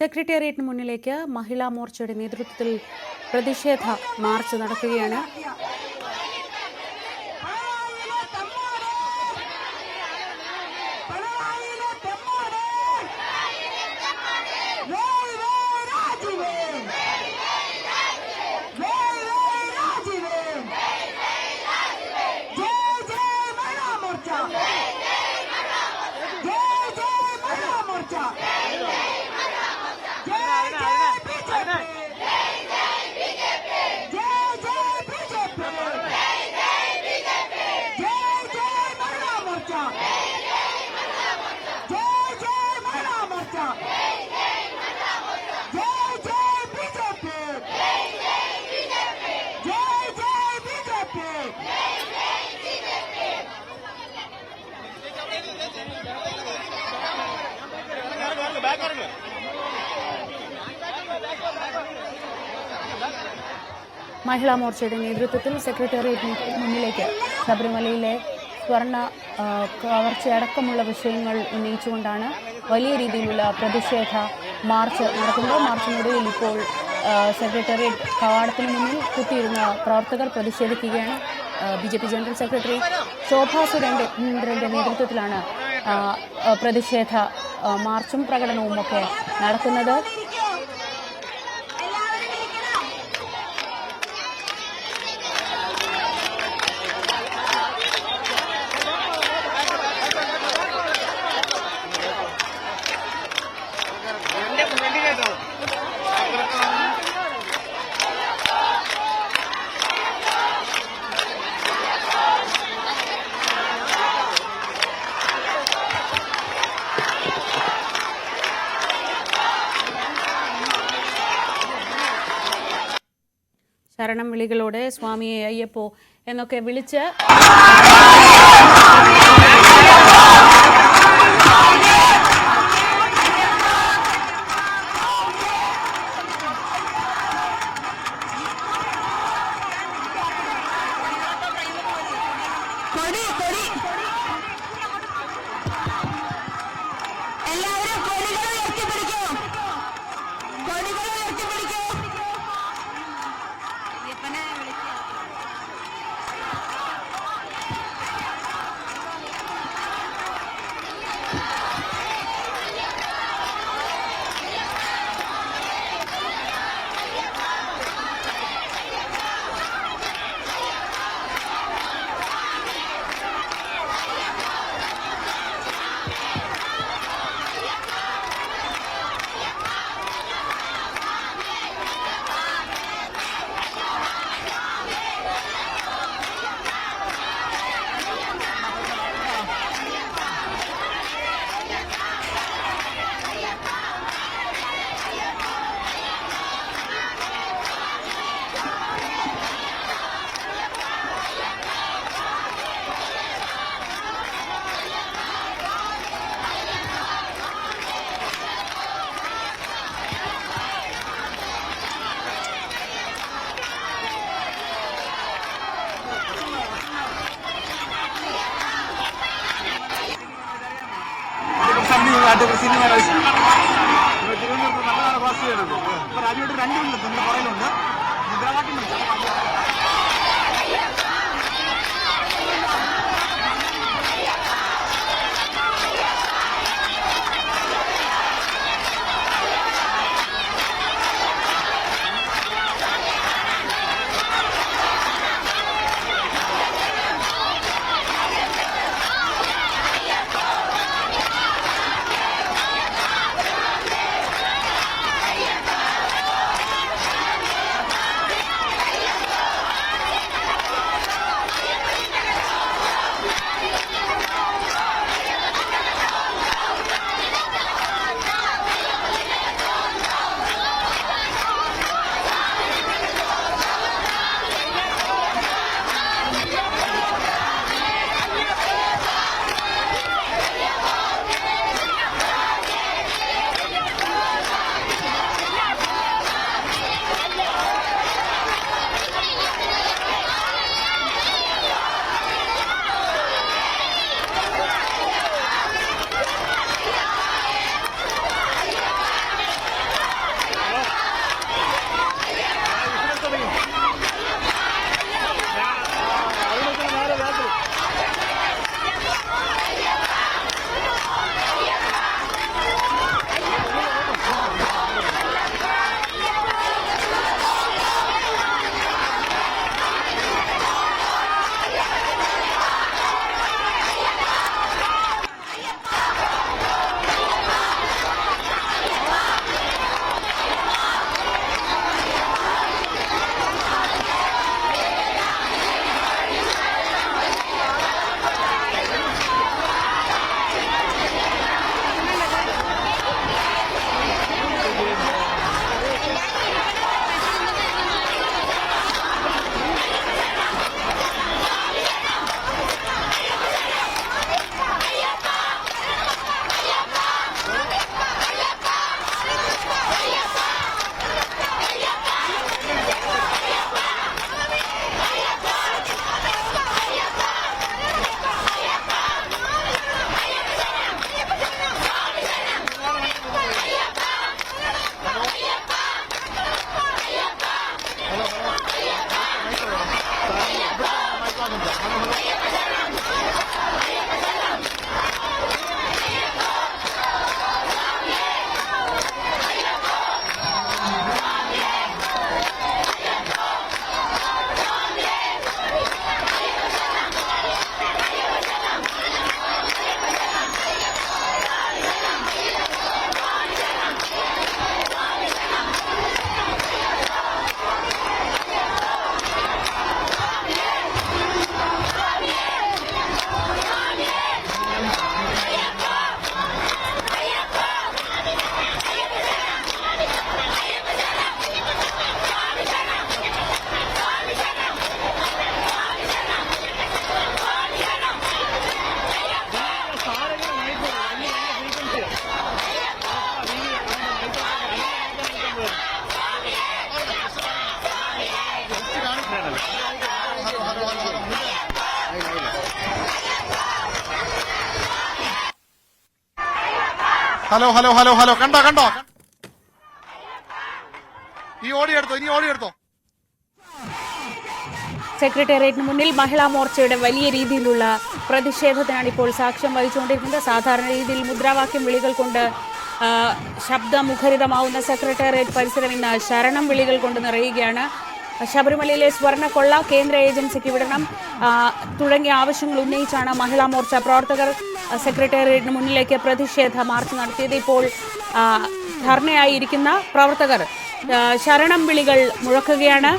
സെക്രട്ടേറിയറ്റിന് മുന്നിലേക്ക് മഹിളാ മോർച്ചയുടെ നേതൃത്വത്തിൽ പ്രതിഷേധ മാർച്ച് നടക്കുകയാണ്. മഹിളാ മോർച്ചയുടെ നേതൃത്വത്തിൽ സെക്രട്ടേറിയറ്റിന് മുന്നിലേക്ക് ശബരിമലയിലെ സ്വർണ കവർച്ചയടക്കമുള്ള വിഷയങ്ങൾ ഉന്നയിച്ചുകൊണ്ടാണ് വലിയ രീതിയിലുള്ള പ്രതിഷേധ മാർച്ച് നടക്കുന്നത്. മാർച്ചിനിടയിൽ ഇപ്പോൾ സെക്രട്ടേറിയറ്റ് കവാടത്തിന് മുന്നിൽ കുത്തിയിരുന്ന പ്രവർത്തകർ പ്രതിഷേധിക്കുകയാണ്. B J P general secretary Shobha സുരേന്ദ്രന്റെ നേതൃത്വത്തിലാണ് പ്രതിഷേധ മാർച്ചും പ്രകടനവും ഒക്കെ നടക്കുന്നത്. ശരണം വിളികളോടെ സ്വാമിയെ അയ്യപ്പോ എന്നൊക്കെ വിളിച്ച് എല്ലാവരും കൊടികൾ ഉയർത്തിപ്പിടിക്കൂ. കൊടികൾ ഉയർത്തിപ്പിടിക്കൂ. തിരുവനന്തപുരത്ത് നല്ലതാണ് പാസ് ചെയ്യുന്നത് ഇപ്പൊ രാജ്യമായിട്ട് രണ്ടുണ്ട് നമ്മുടെ പുറയിലുണ്ട് മുദ്രാവാക്യം ഹലോ ഹലോ ഹലോ ഹലോ. കണ്ടോ കണ്ടോ? ഈ ഓടിയെടുത്തോ ഇനി ഓടിയെടുത്തോ സെക്രട്ടേറിയറ്റിന് മുന്നിൽ മഹിളാ മോർച്ചയുടെ വലിയ രീതിയിലുള്ള പ്രതിഷേധത്തിനാണ് ഇപ്പോൾ സാക്ഷ്യം വഹിച്ചുകൊണ്ടിരിക്കുന്നത്. സാധാരണ രീതിയിൽ മുദ്രാവാക്യം വിളികൾ കൊണ്ട് ശബ്ദമുഖരിതമാവുന്ന സെക്രട്ടേറിയറ്റ് പരിസരം ഇന്ന് ശരണം വിളികൾ കൊണ്ട് നിറയുകയാണ്. ശബരിമലയിലെ സ്വർണക്കൊള്ള കേന്ദ്ര ഏജൻസിക്ക് വിടണം. തുടങ്ങിയ ആവശ്യങ്ങൾ ഉന്നയിച്ചാണ് മഹിളാ മോർച്ച പ്രവർത്തകർ സെക്രട്ടേറിയറ്റിന് മുന്നിലേക്ക് പ്രതിഷേധ മാർച്ച് നടത്തിയത്. ഇപ്പോൾ ധർണയായിരിക്കുന്ന പ്രവർത്തകർ ശരണം വിളികൾ മുഴക്കുകയാണ്.